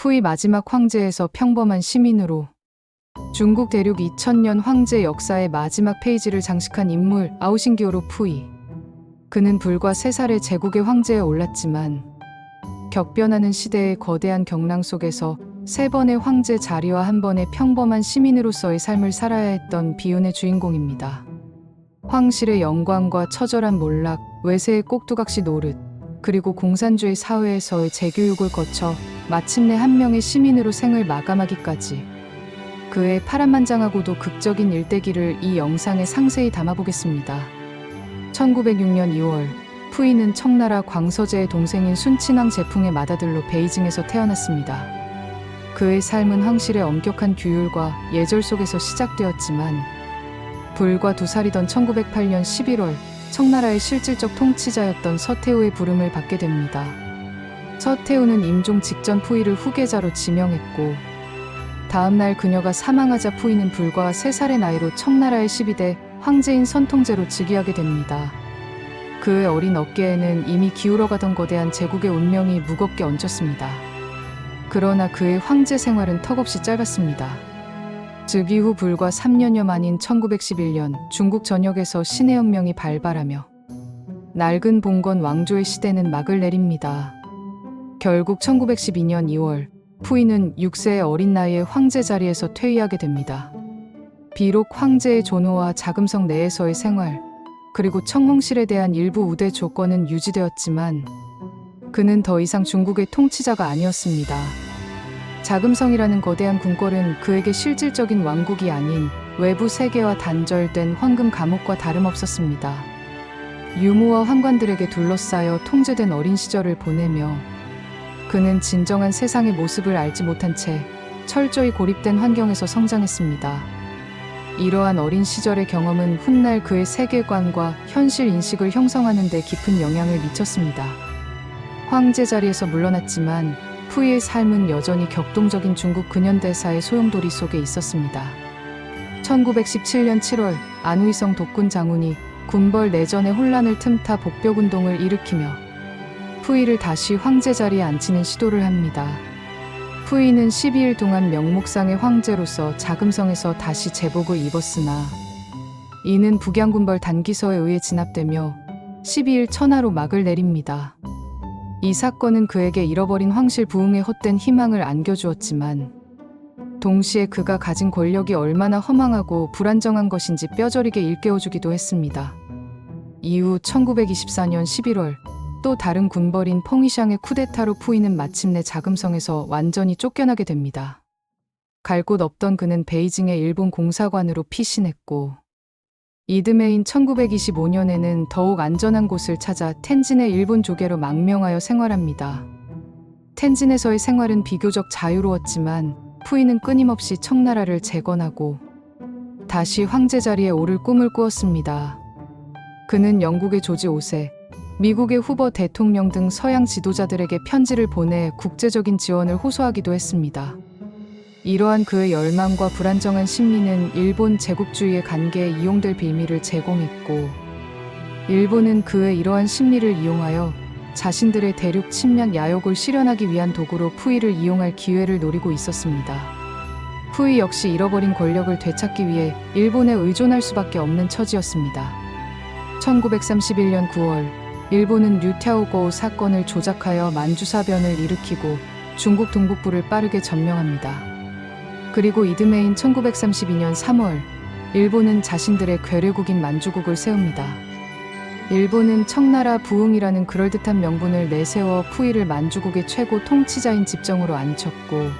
푸이 마지막 황제에서 평범한 시민으로 중국 대륙 2000년 황제 역사의 마지막 페이지를 장식한 인물 아오신기오로 푸이. 그는 불과 3살의 제국의 황제에 올랐지만 격변하는 시대의 거대한 경랑 속에서 세 번의 황제 자리와 한 번의 평범한 시민으로서의 삶을 살아야 했던 비운의 주인공입니다. 황실의 영광과 처절한 몰락, 외세의 꼭두각시 노릇, 그리고 공산주의 사회에서의 재교육을 거쳐 마침내 한 명의 시민으로 생을 마감하기까지 그의 파란만장하고도 극적인 일대기를 이 영상에 상세히 담아보겠습니다. 1906년 2월 푸이는 청나라 광서제의 동생인 순친왕 제풍의 맏아들로 베이징에서 태어났습니다. 그의 삶은 황실의 엄격한 규율과 예절 속에서 시작되었지만 불과 두 살이던 1908년 11월 청나라의 실질적 통치자였던 서태후의 부름을 받게 됩니다. 서태후는 임종 직전 푸이를 후계자로 지명했고 다음날 그녀가 사망하자 푸이는 불과 3살의 나이로 청나라의 12대 황제인 선통제로 즉위하게 됩니다. 그의 어린 어깨에는 이미 기울어가던 거대한 제국의 운명이 무겁게 얹혔습니다. 그러나 그의 황제 생활은 턱없이 짧았습니다. 즉위 후 불과 3년여 만인 1911년 중국 전역에서 신의 혁명이 발발하며 낡은 봉건 왕조의 시대는 막을 내립니다. 결국 1912년 2월 푸이는 6세의 어린 나이에 황제 자리에서 퇴위하게 됩니다. 비록 황제의 존호와 자금성 내에서의 생활, 그리고 청홍실에 대한 일부 우대 조건은 유지되었지만 그는 더 이상 중국의 통치자가 아니었습니다. 자금성이라는 거대한 궁궐은 그에게 실질적인 왕국이 아닌 외부 세계와 단절된 황금 감옥과 다름없었습니다. 유모와 환관들에게 둘러싸여 통제된 어린 시절을 보내며 그는 진정한 세상의 모습을 알지 못한 채 철저히 고립된 환경에서 성장했습니다. 이러한 어린 시절의 경험은 훗날 그의 세계관과 현실 인식을 형성하는 데 깊은 영향을 미쳤습니다. 황제 자리에서 물러났지만 푸이의 삶은 여전히 격동적인 중국 근현대사의 소용돌이 속에 있었습니다. 1917년 7월 안우이성 독군 장군이 군벌 내전의 혼란을 틈타 복벽운동을 일으키며 푸이를 다시 황제 자리에 앉히는 시도를 합니다. 푸이는 12일 동안 명목상의 황제로서 자금성에서 다시 제복을 입었으나 이는 북양군벌 단기서에 의해 진압되며 12일 천하로 막을 내립니다. 이 사건은 그에게 잃어버린 황실 부흥에 헛된 희망을 안겨주었지만 동시에 그가 가진 권력이 얼마나 허망하고 불안정한 것인지 뼈저리게 일깨워주기도 했습니다. 이후 1924년 11월 또 다른 군벌인 펑이샹의 쿠데타로 푸이는 마침내 자금성에서 완전히 쫓겨나게 됩니다. 갈 곳 없던 그는 베이징의 일본 공사관으로 피신했고 이듬해인 1925년에는 더욱 안전한 곳을 찾아 텐진의 일본 조계로 망명하여 생활합니다. 텐진에서의 생활은 비교적 자유로웠지만 푸이는 끊임없이 청나라를 재건하고 다시 황제 자리에 오를 꿈을 꾸었습니다. 그는 영국의 조지 5세, 미국의 후보 대통령 등 서양 지도자들에게 편지를 보내 국제적인 지원을 호소하기도 했습니다. 이러한 그의 열망과 불안정한 심리는 일본 제국주의의 관계에 이용될 빌미를 제공했고, 일본은 그의 이러한 심리를 이용하여 자신들의 대륙 침략 야욕을 실현하기 위한 도구로 푸이를 이용할 기회를 노리고 있었습니다. 푸이 역시 잃어버린 권력을 되찾기 위해 일본에 의존할 수밖에 없는 처지였습니다. 1931년 9월 일본은 류태오고 사건을 조작하여 만주사변을 일으키고 중국 동북부를 빠르게 점령합니다. 그리고 이듬해인 1932년 3월 일본은 자신들의 괴뢰국인 만주국을 세웁니다. 일본은 청나라 부흥이라는 그럴듯한 명분을 내세워 푸이를 만주국의 최고 통치자인 집정으로 앉혔고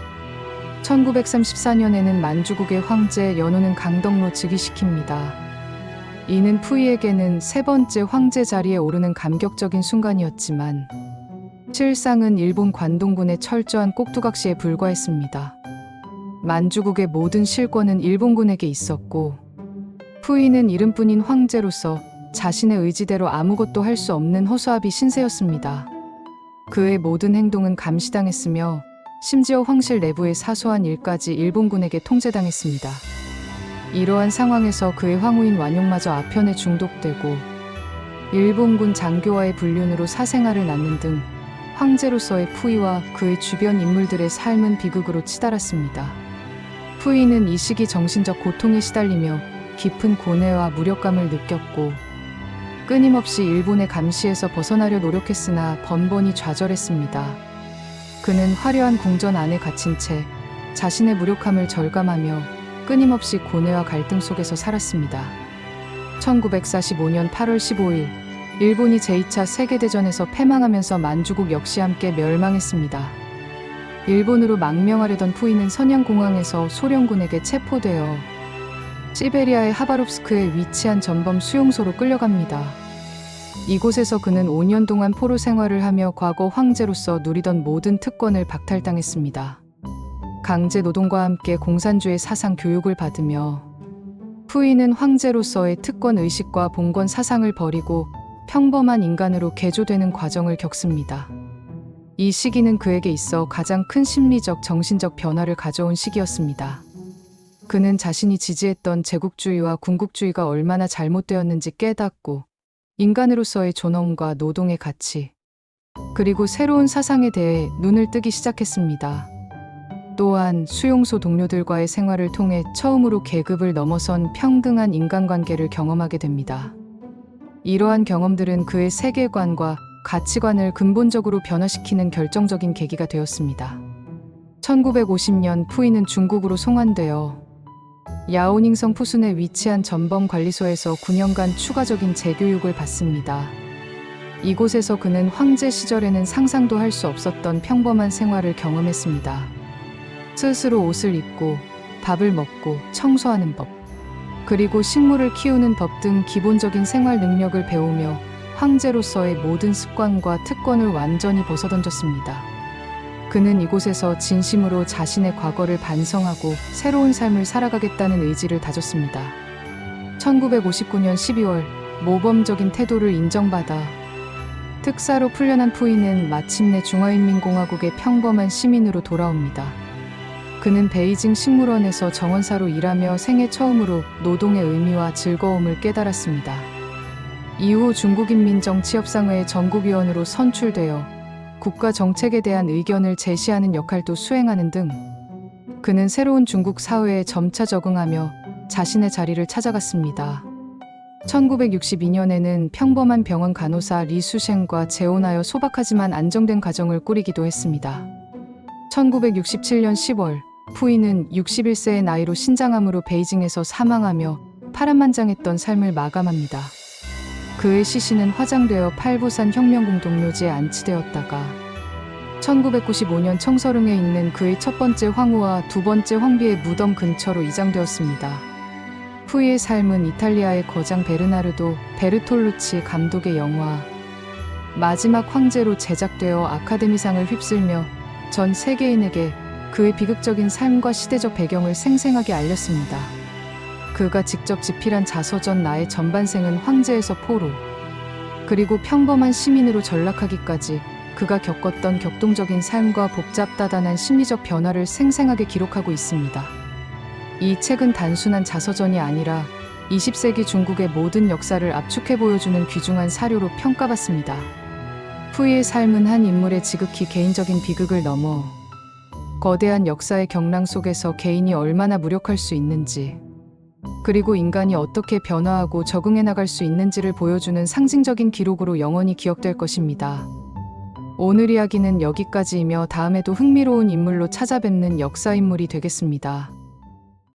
1934년에는 만주국의 황제 연호는 강덕로 즉위시킵니다. 이는 푸이에게는 세 번째 황제 자리에 오르는 감격적인 순간이었지만 실상은 일본 관동군의 철저한 꼭두각시에 불과했습니다. 만주국의 모든 실권은 일본군에게 있었고 푸이는 이름뿐인 황제로서 자신의 의지대로 아무것도 할 수 없는 허수아비 신세였습니다. 그의 모든 행동은 감시당했으며 심지어 황실 내부의 사소한 일까지 일본군에게 통제당했습니다. 이러한 상황에서 그의 황후인 완용마저 아편에 중독되고 일본군 장교와의 불륜으로 사생아를 낳는 등 황제로서의 푸이와 그의 주변 인물들의 삶은 비극으로 치달았습니다. 푸이는 이 시기 정신적 고통에 시달리며 깊은 고뇌와 무력감을 느꼈고 끊임없이 일본의 감시에서 벗어나려 노력했으나 번번이 좌절했습니다. 그는 화려한 궁전 안에 갇힌 채 자신의 무력함을 절감하며 끊임없이 고뇌와 갈등 속에서 살았습니다. 1945년 8월 15일 일본이 제2차 세계대전에서 패망하면서 만주국 역시 함께 멸망했습니다. 일본으로 망명하려던 푸이는 선양공항에서 소련군에게 체포되어 시베리아의 하바롭스크에 위치한 전범 수용소로 끌려갑니다. 이곳에서 그는 5년 동안 포로 생활을 하며 과거 황제로서 누리던 모든 특권을 박탈당했습니다. 강제 노동과 함께 공산주의 사상 교육을 받으며 푸이는 황제로서의 특권 의식과 봉건 사상을 버리고 평범한 인간으로 개조되는 과정을 겪습니다. 이 시기는 그에게 있어 가장 큰 심리적, 정신적 변화를 가져온 시기였습니다. 그는 자신이 지지했던 제국주의와 군국주의가 얼마나 잘못되었는지 깨닫고 인간으로서의 존엄과 노동의 가치, 그리고 새로운 사상에 대해 눈을 뜨기 시작했습니다. 또한 수용소 동료들과의 생활을 통해 처음으로 계급을 넘어선 평등한 인간관계를 경험하게 됩니다. 이러한 경험들은 그의 세계관과 가치관을 근본적으로 변화시키는 결정적인 계기가 되었습니다. 1950년 푸이는 중국으로 송환되어 야오닝성 푸순에 위치한 전범 관리소에서 9년간 추가적인 재교육을 받습니다. 이곳에서 그는 황제 시절에는 상상도 할 수 없었던 평범한 생활을 경험했습니다. 스스로 옷을 입고 밥을 먹고 청소하는 법, 그리고 식물을 키우는 법 등 기본적인 생활 능력을 배우며 황제로서의 모든 습관과 특권을 완전히 벗어던졌습니다. 그는 이곳에서 진심으로 자신의 과거를 반성하고 새로운 삶을 살아가겠다는 의지를 다졌습니다. 1959년 12월 모범적인 태도를 인정받아 특사로 풀려난 푸이는 마침내 중화인민공화국의 평범한 시민으로 돌아옵니다. 그는 베이징 식물원에서 정원사로 일하며 생애 처음으로 노동의 의미와 즐거움을 깨달았습니다. 이후 중국인민정치협상회 전국위원으로 선출되어 국가 정책에 대한 의견을 제시하는 역할도 수행하는 등 그는 새로운 중국 사회에 점차 적응하며 자신의 자리를 찾아갔습니다. 1962년에는 평범한 병원 간호사 리수셴과 재혼하여 소박하지만 안정된 가정을 꾸리기도 했습니다. 1967년 10월 푸이는 61세의 나이로 신장암으로 베이징에서 사망하며 파란만장했던 삶을 마감합니다. 그의 시신은 화장되어 팔부산 혁명공동묘지에 안치되었다가 1995년 청서릉에 있는 그의 첫 번째 황후와 두 번째 황비의 무덤 근처로 이장되었습니다. 푸이의 삶은 이탈리아의 거장 베르나르도 베르톨루치 감독의 영화 마지막 황제로 제작되어 아카데미상을 휩쓸며 전 세계인에게 그의 비극적인 삶과 시대적 배경을 생생하게 알렸습니다. 그가 직접 집필한 자서전 나의 전반생은 황제에서 포로 그리고 평범한 시민으로 전락하기까지 그가 겪었던 격동적인 삶과 복잡다단한 심리적 변화를 생생하게 기록하고 있습니다. 이 책은 단순한 자서전이 아니라 20세기 중국의 모든 역사를 압축해 보여주는 귀중한 사료로 평가받습니다. 푸이의 삶은 한 인물의 지극히 개인적인 비극을 넘어 거대한 역사의 경랑 속에서 개인이 얼마나 무력할 수 있는지, 그리고 인간이 어떻게 변화하고 적응해 나갈 수 있는지를 보여주는 상징적인 기록으로 영원히 기억될 것입니다. 오늘 이야기는 여기까지이며 다음에도 흥미로운 인물로 찾아뵙는 역사 인물이 되겠습니다.